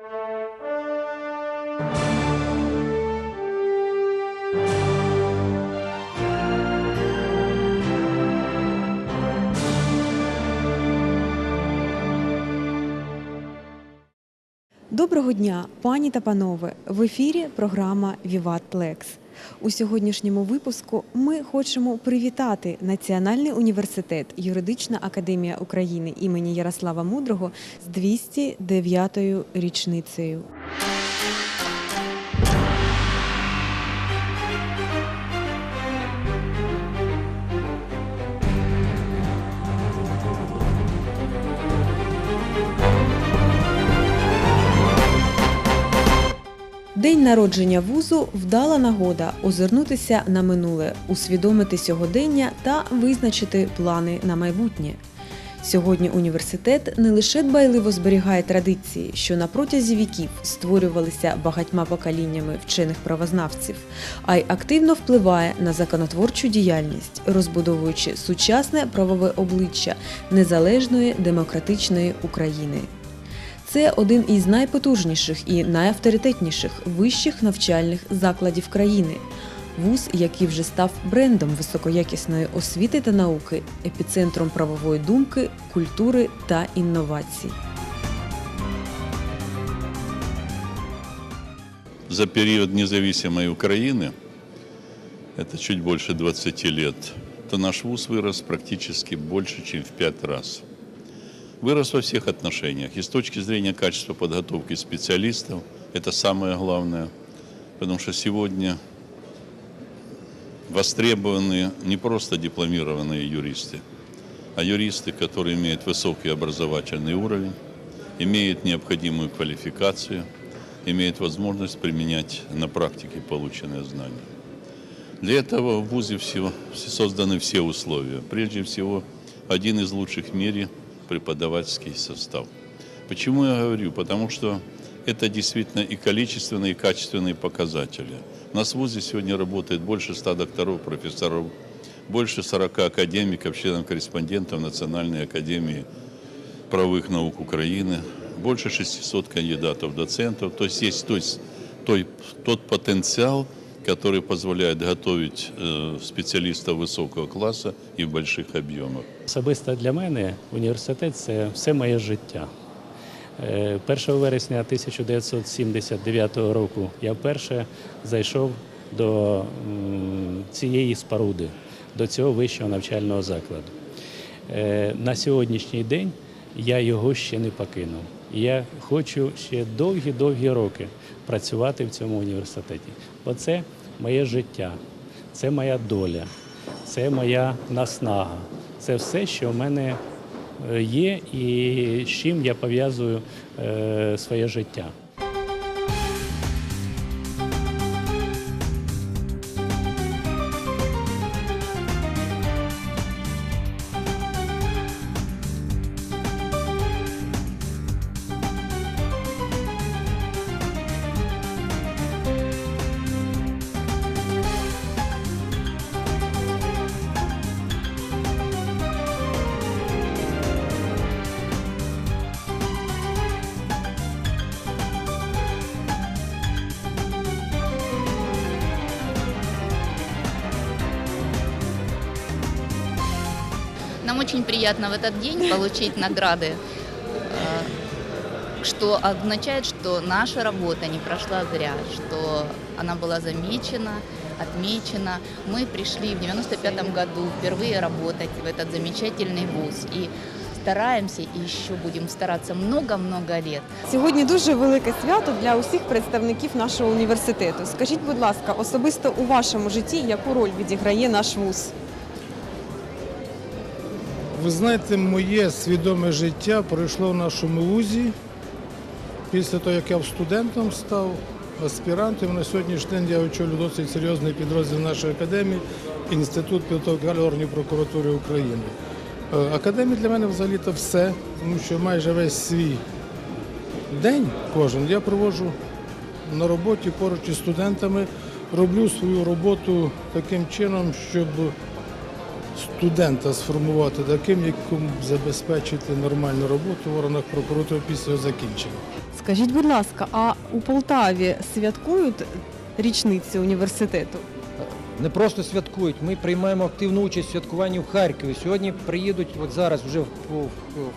Thank you. Доброго дня, пані та панове! В ефірі програма Віват Лекс. У сьогоднішньому випуску ми хочемо привітати Національний університет Юридична академія України імені Ярослава Мудрого з 209-ю річницею. День народження вузу вдала нагода озирнутися на минуле, усвідомити сьогодення та визначити плани на майбутнє. Сьогодні університет не лише дбайливо зберігає традиції, що на протязі віків створювалися багатьма поколіннями вчених правознавців, а й активно впливає на законотворчу діяльність, розбудовуючи сучасне правове обличчя незалежної демократичної України. Це один із найпотужніших і найавторитетніших вищих навчальних закладів країни. Вуз, який вже став брендом високоякісної освіти та науки, епіцентром правової думки, культури та інновацій. За период независимой Украины, это чуть больше 20 лет, то наш вуз вырос практически больше, чем в пять раз. Вырос во всех отношениях. И с точки зрения качества подготовки специалистов, это самое главное, потому что сегодня востребованы не просто дипломированные юристы, а юристы, которые имеют высокий образовательный уровень, имеют необходимую квалификацию, имеют возможность применять на практике полученные знания. Для этого в ВУЗе все, созданы все условия. Прежде всего, один из лучших в мире преподавательский состав. Почему я говорю? Потому что это действительно и количественные, и качественные показатели. У нас в ВУЗе сегодня работает больше 100 докторов, профессоров, больше 40 академиков, членов-корреспондентов Национальной академии правовых наук Украины, больше 600 кандидатов, доцентов. То есть есть то есть, той- тот потенциал, который позволяет готовить э, специалистов высокого класса и в больших объемах. Особисто для мене університет це все моє життя. Е, 1 вересня 1979 року я вперше зайшов до м, цієї споруди, до цього вищого навчального закладу. Е, На сьогоднішній день я його ще не покинув. І Я хочу ще довгі-довгі роки працювати в цьому університеті. Бо це моє життя, це моя доля, це моя наснага. Це все, що в мене е, є, і з чим я пов'язую е, своє життя. очень приятно в этот день получить награды, э, что означает, что наша работа не прошла зря, что она была замечена, отмечена. Мы пришли в 95 году впервые работать в этот замечательный вуз и стараемся и еще будем стараться много-много лет. Сьогодні дуже велике свято для усіх представників нашого університету. Скажіть, будь ласка, особисто у вашому житті яку роль відіграє наш вуз? Ви знаєте, моє свідоме життя пройшло в нашому вузі. Після того, як я студентом став, аспірантом, на сьогоднішній день я очолю досить серйозний підрозділ нашої академії Інститут підготовки органів прокуратури України. Е, Академія для мене взагалі то все, тому що майже весь свій день кожен я проводжу на роботі поруч із студентами, роблю свою роботу таким чином, щоб студента сформувати таким, яким забезпечити нормальну роботу в органах прокуратури після закінчення. Скажіть, будь ласка, а у Полтаві святкують річницю університету? Не просто святкують. Ми приймаємо активну участь в святкуванні в Харкові. Сьогодні приїдуть, от зараз вже в,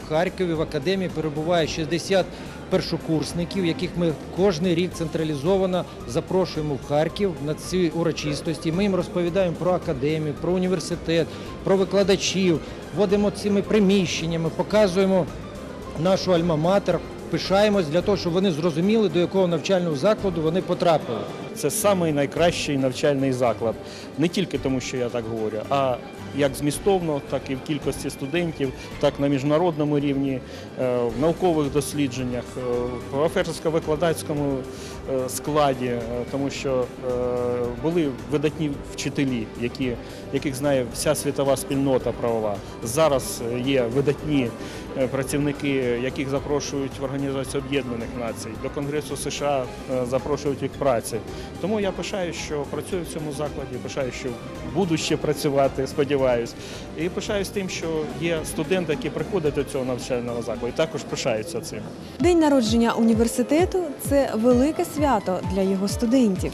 Харкові в академії перебуває 60 першокурсників, яких ми кожен рік централізовано запрошуємо в Харків на ці урочистості. Ми їм розповідаємо про академію, про університет, про викладачів, вводимо цими приміщеннями, показуємо нашу альма-матер. Пишаємось для того, щоб вони зрозуміли, до якого навчального закладу вони потрапили. Це найкращий навчальний заклад. Не тільки тому, що я так говорю, а як змістовно, так і в кількості студентів, так на міжнародному рівні, е, в наукових дослідженнях, е, в професорсько-викладацькому е, складі, тому що були видатні вчителі, яких знає вся світова спільнота правова. Зараз є видатні працівники, яких запрошують в Організацію Об'єднаних Націй, до Конгресу США запрошують їх праці. Тому я пишаю, що працюю в цьому закладі, пишаю, що буду ще працювати, сподіваюсь. І пишаюсь тим, що є студенти, які приходять до цього навчального закладу, і також пишаються цим. День народження університету це велике свято для його студентів.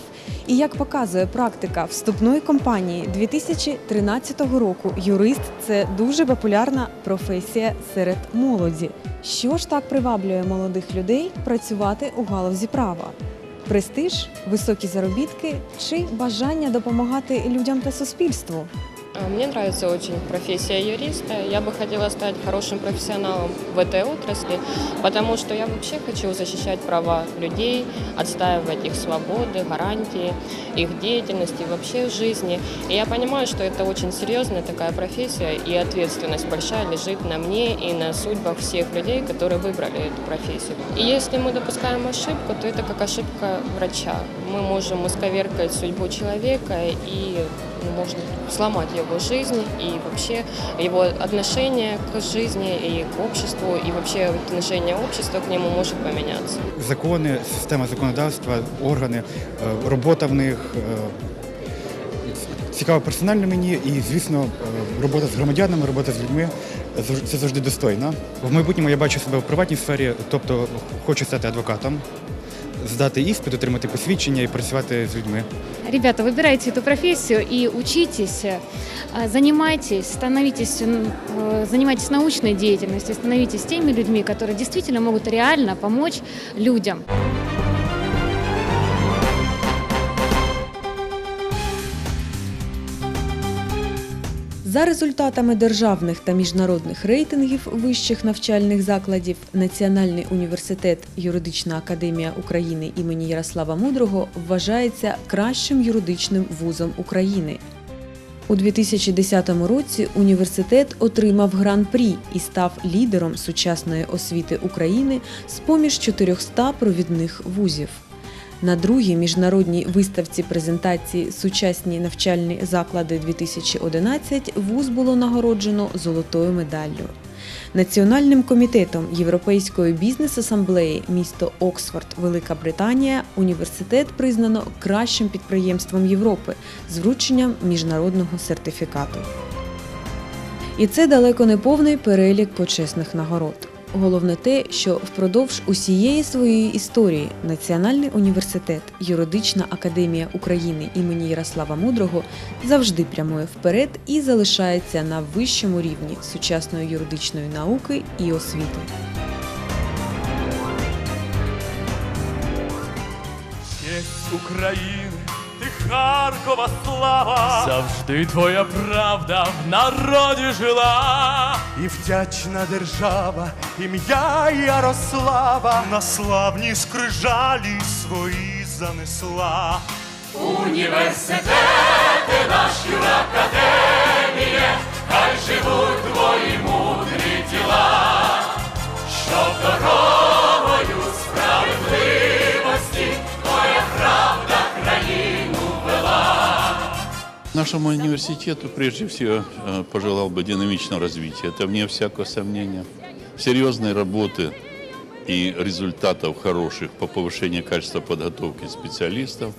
І як показує практика вступної кампанії 2013 року, юрист це дуже популярна професія серед молоді. Що ж так приваблює молодих людей працювати у галузі права? Престиж, високі заробітки чи бажання допомагати людям та суспільству? А, Мне нравится очень профессия юриста. Я бы хотела стать хорошим профессионалом в этой отрасли, потому что я вообще хочу защищать права людей, отстаивать их свободы, гарантии, их деятельности, вообще жизни. И я понимаю, что это очень серьезная такая профессия, и ответственность большая лежит на мне и на судьбах всех людей, которые выбрали эту профессию. И если мы допускаем ошибку, то это как ошибка врача. Мы можем исковеркать судьбу человека и ну, можно сломать его жизнь и вообще его отношение к жизни и к обществу, и вообще отношение общества к нему может поменяться. закони, система законодавства, органи, е, робота в них. е, Цікаво персонально мені і, звісно, е, робота з громадянами, робота з людьми це завжди достойно. В майбутньому я бачу себе в приватній сфері, тобто хочу стати адвокатом, здати іспит, отримати посвідчення і працювати з людьми. Ребята, выбирайте эту профессию и учитесь, а, занимайтесь, становитесь, м, э, занимайтесь научной деятельностью, становитесь теми людьми, которые действительно могут реально помочь людям. За результатами державних та міжнародних рейтингів вищих навчальних закладів Національний університет Юридична академія України імені Ярослава Мудрого вважається кращим юридичним вузом України. У 2010 році університет отримав гран-прі і став лідером сучасної освіти України з поміж 400 провідних вузів. На другій міжнародній виставці презентації Сучасні навчальні заклади 2011 вуз було нагороджено золотою медаллю. Національним комітетом Європейської бізнес-асамблеї місто Оксфорд, Велика Британія, університет признано кращим підприємством Європи з врученням міжнародного сертифікату. І це далеко не повний перелік почесних нагород. Головне те, що впродовж усієї своєї історії Національний університет, Юридична академія України імені Ярослава Мудрого завжди прямує вперед і залишається на вищому рівні сучасної юридичної науки і освіти. Честь Харкова слава, завжди твоя правда в народі жила. І вдячна держава, ім'я Ярослава на славні скрижалі свої занесла. Університети наші академії, Нашему университету прежде всего э, пожелал бы динамичного развития. Это вне всякого сомнения. Серьезной работы и результатов хороших по повышению качества подготовки специалистов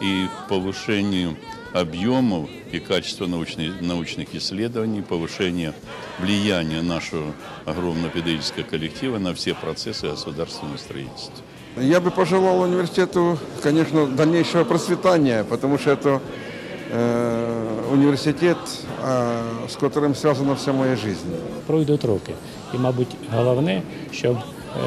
и к повышению объемов и качества научных, научных исследований, повышение влияния нашего огромного педагогического коллектива на все процессы государственного строительства. Я бы пожелал университету, конечно, дальнейшего процветания, потому что это э, университет, э, с которым связана вся моя жизнь. Пройдуть роки. І, мабуть, головне, щоб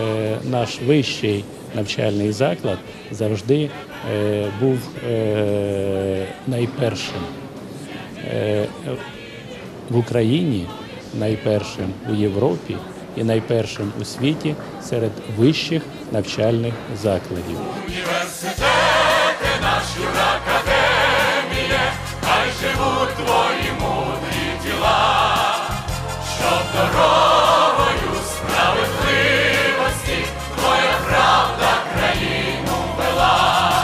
е, наш вищий навчальний заклад завжди е, був е, найпершим е, в Україні, найпершим у Європі і найпершим у світі серед вищих навчальних закладів. твої мудрі діла, щоб дорогою справедливості твоя правда країну вела,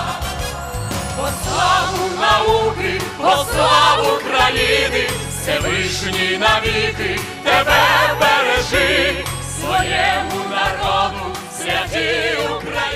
По славу науки, по славу країни, Всевишній навіки тебе бережи своєму народу, святі України.